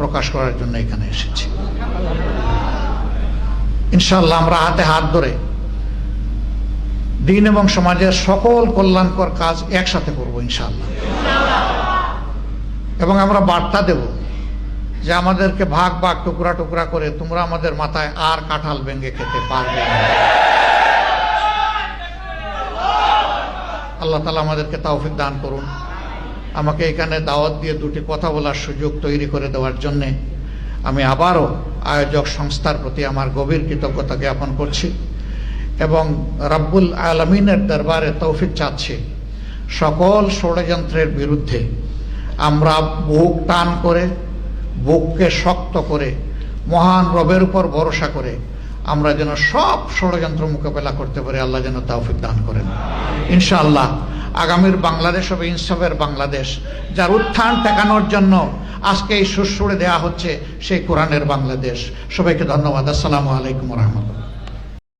প্রকাশ করার জন্য এখানে এসেছি। ইনশাল্লাহ আমরা হাতে হাত ধরে দিন এবং সমাজের সকল কল্যাণকর কাজ একসাথে করব ইনশাল্লাহ এবং আমরা বার্তা দেব যে আমাদেরকে ভাগ ভাগ টুকরা টুকরা করে তোমরা আমাদের মাথায় আর কাঁঠাল ভেঙে খেতে পারবে আল্লাহ তালা আমাদেরকে তৌফিক দান করুন। আমাকে এখানে দাওয়াত দিয়ে দুটি কথা বলার সুযোগ তৈরি করে দেওয়ার জন্যে আমি আবারও আয়োজক সংস্থার প্রতি আমার গভীর কৃতজ্ঞতা জ্ঞাপন করছি এবং রাব্বুল আলমিনের দরবারে তৌফিক চাচ্ছি। সকল ষড়যন্ত্রের বিরুদ্ধে আমরা বুক টান করে, বুককে শক্ত করে, মহান রবের উপর ভরসা করে আমরা যেন সব ষড়যন্ত্র মোকাবেলা করতে পারি, আল্লাহ যেন তৌফিক দান করেন। ইনশাআল্লাহ আগামীর বাংলাদেশ হবে ইনসাফের বাংলাদেশ। যার উত্থান ঠেকানোর জন্য আজকে এই সুসুরে দেওয়া হচ্ছে সেই কোরআনের বাংলাদেশ। সবাইকে ধন্যবাদ। আসসালামু আলাইকুম রহমতুল্লাহ।